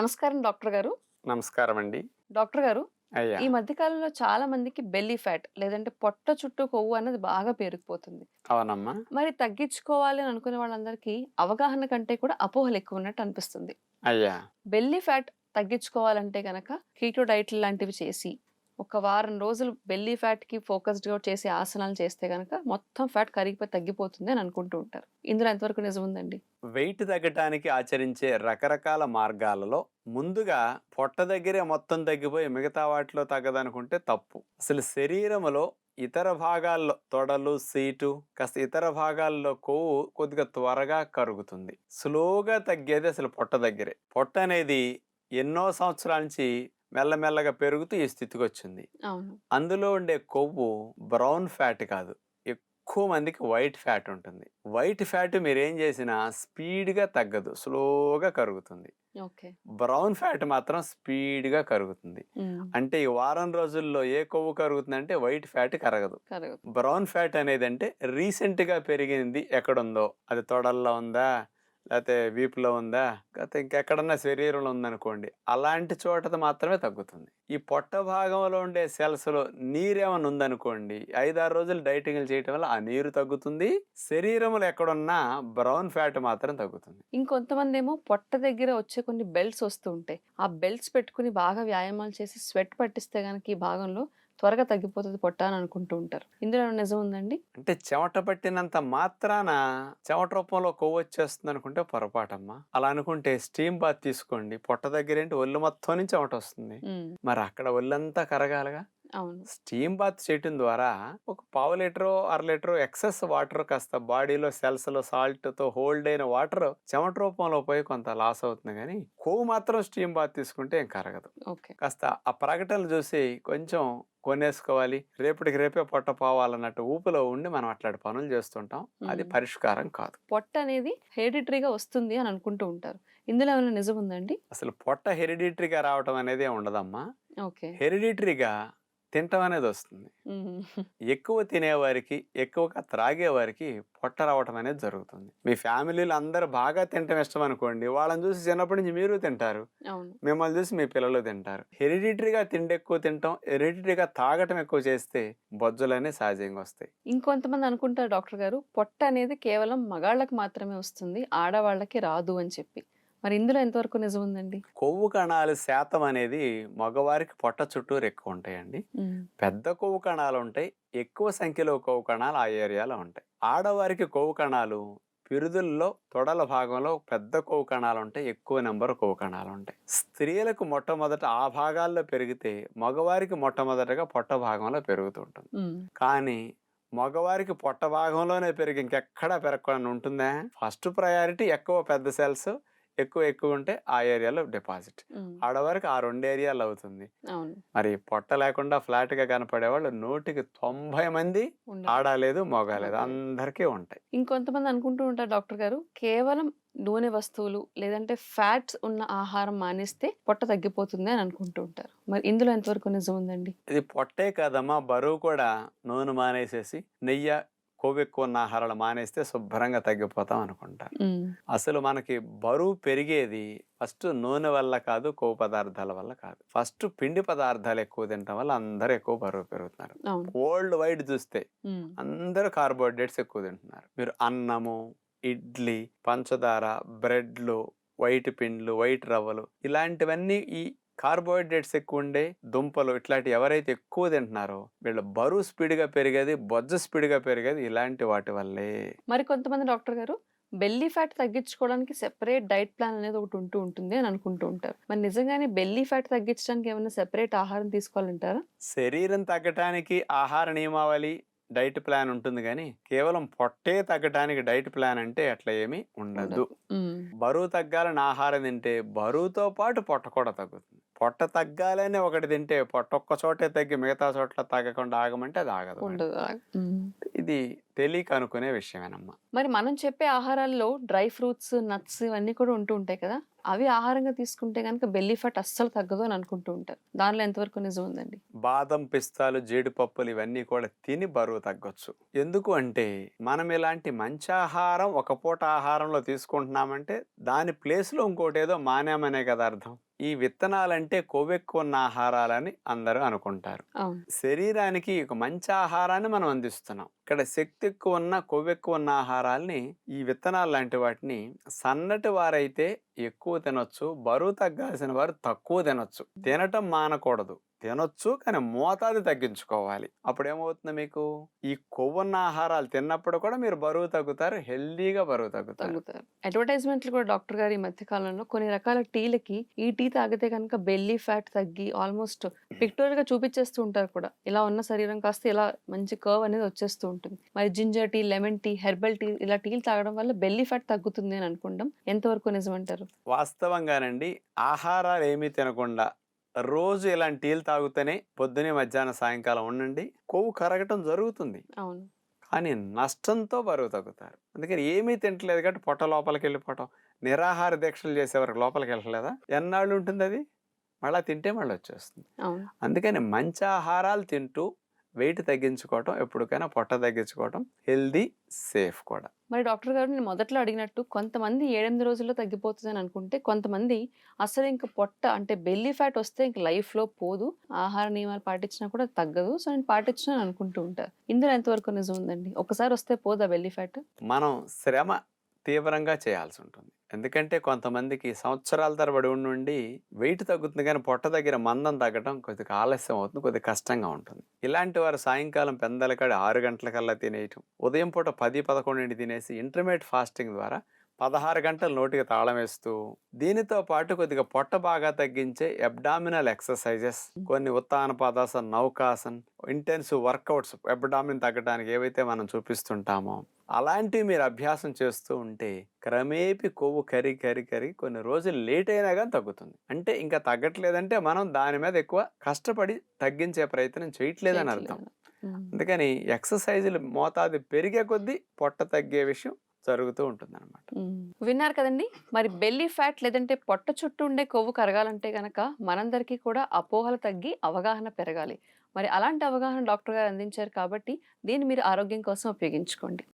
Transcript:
నమస్కారం డాక్టర్ గారు. నమస్కారం అండి డాక్టర్ గారు ఈ మధ్య కాలంలో చాలా మందికి బెల్లీ ఫ్యాట్ లేదంటే పొట్ట చుట్టూ కొవ్వు అన్నది బాగా పేరుకుపోతుంది. అవునమ్మా. మరి తగ్గించుకోవాలి అని అనుకునే వాళ్ళందరికీ అవగాహన కంటే కూడా అపోహలు ఎక్కువ ఉన్నట్టు అనిపిస్తుంది. అయ్యా. బెల్లీ ఫ్యాట్ తగ్గించుకోవాలంటే గనక కీటో డైట్లు లాంటివి చేసి ఒక వారం రోజులు బెల్లీ ఫ్యాట్కి ఫోకస్డ్గా చేసి చేసే ఆసనాలు చేస్తే కనుక మొత్తం ఫ్యాట్ కరిగిపోయి తగ్గిపోతుంది అని అనుకుంటూ ఉంటారు. ఇందులో ఎంతవరకు నిజం ఉందండి? వెయిట్ తగ్గటానికి ఆచరించే రకరకాల మార్గాలలో ముందుగా పొట్ట దగ్గరే మొత్తం తగ్గిపోయి మిగతా వాటిలో తగ్గదనుకుంటే తప్పు. అసలు శరీరములో ఇతర భాగాల్లో తొడలు సీటు కాస్త ఇతర భాగాల్లో కొవ్వు కొద్దిగా త్వరగా కరుగుతుంది. స్లోగా తగ్గేది అసలు పొట్ట దగ్గరే. పొట్ట అనేది ఎన్నో సంవత్సరాల నుంచి మెల్లమెల్లగా పెరుగుతూ ఈ స్థితికి వచ్చింది అందులో ఉండే కొవ్వు బ్రౌన్ ఫ్యాట్ కాదు. ఎక్కువ మందికి వైట్ ఫ్యాట్ ఉంటుంది. వైట్ ఫ్యాట్ మీరు ఏం చేసినా స్పీడ్గా తగ్గదు. స్లోగా కరుగుతుంది. ఓకే. బ్రౌన్ ఫ్యాట్ మాత్రం స్పీడ్గా కరుగుతుంది. అంటే ఈ వారం రోజుల్లో ఏ కొవ్వు కరుగుతుంది అంటే వైట్ ఫ్యాట్ కరగదు. కరగదు. బ్రౌన్ ఫ్యాట్ అనేది అంటే రీసెంట్గా పెరిగింది ఎక్కడుందో. అది తొడల్లో ఉందా? లేకపోతే వీపులో ఉందా? లేకపోతే ఇంకెక్కడన్నా శరీరంలో ఉందనుకోండి అలాంటి చోట మాత్రమే తగ్గుతుంది. ఈ పొట్ట భాగంలో ఉండే సెల్స్లో నీరేమైనా ఉందనుకోండి ఐదారు రోజులు డైటింగ్లు చేయటం వల్ల ఆ నీరు తగ్గుతుంది శరీరంలో ఎక్కడున్నా బ్రౌన్ ఫ్యాట్ మాత్రం తగ్గుతుంది. ఇంకొంతమంది ఏమో పొట్ట దగ్గర వచ్చే కొన్ని బెల్ట్స్ వస్తూ ఉంటాయి. ఆ బెల్ట్స్ పెట్టుకుని బాగా వ్యాయామాలు చేసి స్వెట్ పట్టిస్తే కనుక ఈ భాగంలో త్వరగా తగ్గిపోతుంది పొట్ట అని అనుకుంటూ ఉంటారు. ఇందులో నిజం ఉందండి? అంటే చెమట పట్టినంత మాత్రాన చెమట రూపంలో కొవ్వు వచ్చేస్తుంది అనుకుంటే పొరపాటమ్మా. అలా అనుకుంటే స్టీమ్ బాత్ తీసుకోండి. పొట్ట దగ్గర ఏంటి ఒళ్ళు మొత్తం నుంచి చెమట వస్తుంది. మరి అక్కడ ఒళ్ళంతా కరగాలిగా? అవును. స్టీమ్ బాత్ చేయటం ద్వారా ఒక పావు లీటరు అర లీటరు ఎక్సెస్ వాటర్ కాస్త బాడీలో సెల్స్లో సాల్ట్తో హోల్డ్ అయిన వాటర్ చెమట రూపంలో పోయి కొంత లాస్ అవుతుంది కానీ కొవ్వు మాత్రం స్టీమ్ బాత్ తీసుకుంటే ఏం కరగదు. ఓకే. కాస్త ఆ ప్రకటనలు చూసి కొంచెం కొనేసుకోవాలి. రేపటికి రేపే పొట్ట పోవాలన్నట్టు ఊపిలో ఉండి మనం అట్లాంటి పనులు చేస్తుంటాం. అది. పరిష్కారం కాదు. పొట్ట అనేది హెరిడిటరీగా వస్తుంది అని అనుకుంటూ ఉంటారు. ఇందులో ఏమైనా నిజం ఉందండి? అసలు పొట్ట హెరిడిటరీగా రావటం అనేది ఉండదమ్మా. ఓకే. హెరిడిటరీగా తినటం అనేది వస్తుంది. ఎక్కువ తినేవారికి ఎక్కువగా త్రాగేవారికి పొట్ట రావటం అనేది జరుగుతుంది. మీ ఫ్యామిలీలో అందరూ బాగా తినటం ఇష్టం అనుకోండి వాళ్ళని చూసి చిన్నప్పటి నుంచి మీరు తింటారు. మిమ్మల్ని చూసి మీ పిల్లలు తింటారు. హెరిడిటరీగా తిండి ఎక్కువ తింటాం హెరిడిటరీగా తాగటం ఎక్కువ చేస్తే బొజ్జులనే సహజంగా వస్తాయి. ఇంకొంతమంది అనుకుంటారు డాక్టర్ గారు పొట్ట అనేది కేవలం మగాళ్ళకి మాత్రమే వస్తుంది ఆడవాళ్ళకి రాదు అని చెప్పి. మరి ఇందులో ఎంతవరకు నిజం ఉందండి కొవ్వు కణాలు శాతం అనేది మగవారికి పొట్ట చుట్టూరు ఎక్కువ ఉంటాయండి. పెద్ద కొవ్వు కణాలు ఉంటాయి ఎక్కువ సంఖ్యలో కొవ్వు కణాలు ఆ ఏరియాలో ఉంటాయి. ఆడవారికి కొవ్వు కణాలు పిరుదుల్లో తొడల భాగంలో పెద్ద కొవ్వు కణాలు ఉంటాయి ఎక్కువ నెంబర్ కొవ్వు కణాలు ఉంటాయి. స్త్రీలకు మొట్టమొదట ఆ భాగాల్లో పెరిగితే మగవారికి మొట్టమొదటగా పొట్ట భాగంలో పెరుగుతుంటుంది కానీ మగవారికి పొట్ట భాగంలోనే పెరిగి ఇంకెక్కడా పెరగకుండా ఉంటుందా? ఫస్ట్ ప్రయారిటీ ఎక్కువ పెద్ద సెల్స్ ఎక్కువ ఎక్కువ ఉంటే ఆ ఏరియాలో డిపాజిట్. ఆడవారికి ఆ రెండు ఏరియాలు అవుతుంది. మరి పొట్ట లేకుండా ఫ్లాట్గా కనపడే వాళ్ళు నూటికి తొంభై మంది. ఆడలేదు మగాలేదు. అందరికీ ఉంటాయి. ఇంకొంతమంది అనుకుంటూ ఉంటారు డాక్టర్ గారు కేవలం నూనె వస్తువులు లేదంటే ఫ్యాట్స్ ఉన్న ఆహారం మానేస్తే పొట్ట తగ్గిపోతుంది అని అనుకుంటూ ఉంటారు. మరి ఇందులో ఎంతవరకు నిజం ఉందండి? ఇది పొట్టే కాదమ్మా బరువు కూడా నూనె మానేసేసి నెయ్యి కొవ్వు ఎక్కువ ఉన్న ఆహారాలు మానేస్తే శుభ్రంగా తగ్గిపోతాం అనుకుంటారు ఉమ్, అసలు మనకి బరువు పెరిగేది ఫస్ట్ నూనె వల్ల కాదు కొవ్వు పదార్థాల వల్ల కాదు. ఫస్ట్ పిండి పదార్థాలు ఎక్కువ తినటం వల్ల అందరూ ఎక్కువ బరువు పెరుగుతున్నారు. వరల్డ్ వైడ్ చూస్తే అందరూ కార్బోహైడ్రేట్స్ ఎక్కువ తింటున్నారు. మీరు అన్నము ఇడ్లీ పంచదార బ్రెడ్లు వైట్ పిండ్లు వైట్ రవ్వలు ఇలాంటివన్నీ ఈ కార్బోహైడ్రేట్స్ ఎక్కువ ఉండే దుంపలు ఇట్లాంటి ఎవరైతే ఎక్కువ తింటున్నారో వీళ్ళ బరువు స్పీడ్గా పెరిగేది బొజ్జ స్పీడ్గా పెరిగేది ఇలాంటి వాటి వల్లే. మరి కొంతమంది డాక్టర్ గారు బెల్లీ ఫ్యాట్ తగ్గించుకోవడానికి సెపరేట్ డైట్ ప్లాన్ అనేది ఒకటి ఉంటూ ఉంటుంది అని అనుకుంటూ ఉంటారు. మరి నిజంగానే బెల్లీ ఫ్యాట్ తగ్గించడానికి ఏమైనా సెపరేట్ ఆహారం తీసుకోవాలంటారా? శరీరం తగ్గటానికి ఆహార నియమావళి డైట్ ప్లాన్ ఉంటుంది కానీ కేవలం పొట్టే తగ్గటానికి డైట్ ప్లాన్ అంటే అట్లా ఏమీ ఉండదు. బరువు తగ్గాలని ఆహారం తింటే బరువుతో పాటు పొట్ట కూడా తగ్గుతుంది. పొట్ట తగ్గాలని ఒకటి తింటే పొట్ట ఒక్క చోటే తగ్గి మిగతా చోట్ల తగ్గకుండా ఆగమంటే అది ఆగదు. ఇది తెలియక అనుకునే విషయమేనమ్మా. మరి మనం చెప్పే ఆహారాల్లో డ్రై ఫ్రూట్స్ నట్స్ ఇవన్నీ కూడా ఉంటూ ఉంటాయి కదా? అవి ఆహారంగా తీసుకుంటే కనుక బెల్లీ ఫ్యాట్ అస్సలు తగ్గదు అని అనుకుంటూ ఉంటారు. దానిలో ఎంతవరకు నిజం ఉందండి? బాదం పిస్తాలు జీడిపప్పులు ఇవన్నీ కూడా తిని బరువు తగ్గొచ్చు. ఎందుకు అంటే మనం ఇలాంటి మంచి ఆహారం ఒక పూట ఆహారంలో తీసుకుంటున్నామంటే దాని ప్లేస్లో ఇంకోటి ఏదో మానేమనే కదా అర్థం. ఈ విత్తనాలంటే కొవ్వెక్కువ ఉన్న ఆహారాలని అందరూ అనుకుంటారు. శరీరానికి ఒక మంచి ఆహారాన్ని మనం అందిస్తున్నాం. ఇక్కడ శక్తి ఎక్కువ ఉన్న కొవ్వు ఎక్కువ ఉన్న ఆహారాల్ని ఈ విత్తనాలు లాంటి వాటిని సన్నటి వారైతే ఎక్కువ తినొచ్చు బరువు తగ్గాల్సిన వారు తక్కువ తినొచ్చు. తినటం మానకూడదు. తినొచ్చు కానీ మోతాదు తగ్గించుకోవాలి. అప్పుడు ఏమవుతుంది మీకు? ఈ కొవ్వున్న ఆహారాలు తిన్నప్పుడు కూడా మీరు బరువు తగ్గుతారు హెల్దీగా బరువు తగ్గుతారు. తగ్గుతారు. అడ్వర్టైజ్మెంట్లు కూడా డాక్టర్ గారు ఈ మధ్య కాలంలో కొన్ని రకాల టీలకి ఈ టీ తాగితే కనుక బెల్లీ ఫ్యాట్ తగ్గి ఆల్మోస్ట్ పిక్టోరియల్గా చూపించేస్తూ ఉంటారు కూడా. ఇలా ఉన్న శరీరం కాస్త ఇలా మంచి కర్వ్ అనేది వచ్చేస్తూ ఉంటుంది. మరి ginger tea lemon tea herbal tea ఇలా టీలు తాగడం వల్ల బెల్లీ ఫ్యాట్ తగ్గుతుంది అని అనుకుంటాం. ఎంతవరకు నిజమంటారు? వాస్తవంగానండి ఆహారాలు ఏమీ తినకుండా రోజు ఇలాంటి టీలు తాగుతూనే పొద్దునే మధ్యాహ్నం సాయంకాలం ఉండండి. కొవ్వు కరగటం జరుగుతుంది. అవును. కానీ నష్టంతో బరువు తగ్గుతారు. అందుకని ఏమీ తింటలేదు కాబట్టి పొట్ట లోపలికి వెళ్ళిపోవటం. నిరాహార దీక్షలు చేసేవారికి లోపలికి వెళ్ళలేదా? ఎన్నాళ్ళు ఉంటుంది అది మళ్ళీ తింటే మళ్ళీ వచ్చేస్తుంది అందుకని మంచి ఆహారాలు తింటూ వెయిట్ తగ్గించుకోవటం ఎప్పటికైనా పొట్ట తగ్గించుకోవటం హెల్దీ సేఫ్ కూడా. మరి డాక్టర్ గారు నేను మొదట్లో అడిగినట్టు కొంతమంది ఏడెనిమిది రోజుల్లో తగ్గిపోతుంది అని అనుకుంటే కొంతమంది అసలు ఇంకా పొట్ట అంటే బెల్లీ ఫ్యాట్ వస్తే ఇంక లైఫ్లో పోదు. ఆహార నియమాలు పాటించినా కూడా తగ్గదు. సో నేను పాటించిన అనుకుంటూ ఉంటారు ఇందులో ఎంతవరకు నిజం ఉందండి? ఒకసారి వస్తే పోదా బెల్లీ ఫ్యాట్? మనం శ్రమ తీవ్రంగా చేయాల్సి ఉంటుంది ఎందుకంటే కొంతమందికి సంవత్సరాల తరబడి ఉండి వెయిట్ తగ్గుతుంది కానీ పొట్ట దగ్గర మందం తగ్గడం కొద్దిగా ఆలస్యం అవుతుంది కొద్దిగా కష్టంగా ఉంటుంది. ఇలాంటి వారు సాయంకాలం పెందలకాడి ఆరు గంటలకల్లా తినేయటం ఉదయం పూట పది పదకొండింటి తినేసి ఇంటర్మీడియట్ ఫాస్టింగ్ ద్వారా పదహారు గంటలు నోటికి తాళం వేస్తూ దీనితో పాటు కొద్దిగా పొట్ట బాగా తగ్గించే అబ్డామినల్ ఎక్సర్సైజెస్ కొన్ని ఉత్తాన పదాసన్ నౌకాసన్ ఇంటెన్సివ్ వర్కౌట్స్ అబ్డామిన్ తగ్గడానికి ఏవైతే మనం చూపిస్తుంటామో అలాంటివి మీరు అభ్యాసం చేస్తూ ఉంటే క్రమేపీ కొవ్వు కరి కరి కరి కొన్ని రోజులు లేట్ అయినా కానీ తగ్గుతుంది. అంటే ఇంకా తగ్గట్లేదంటే మనం దాని మీద ఎక్కువ కష్టపడి తగ్గించే ప్రయత్నం చేయట్లేదని అర్థం. అందుకని ఎక్సర్సైజులు మోతాదు పెరిగే కొద్దీ పొట్ట తగ్గే విషయం జరుగుతూ ఉంటుంది అనమాట విన్నారు కదండి? మరి బెల్లీ ఫ్యాట్ లేదంటే పొట్ట చుట్టూ ఉండే కొవ్వు కరగాలంటే గనక మనందరికీ కూడా అపోహలు తగ్గి అవగాహన పెరగాలి. మరి అలాంటి అవగాహన డాక్టర్ గారు అందించారు కాబట్టి దీన్ని మీరు ఆరోగ్యం కోసం ఉపయోగించుకోండి.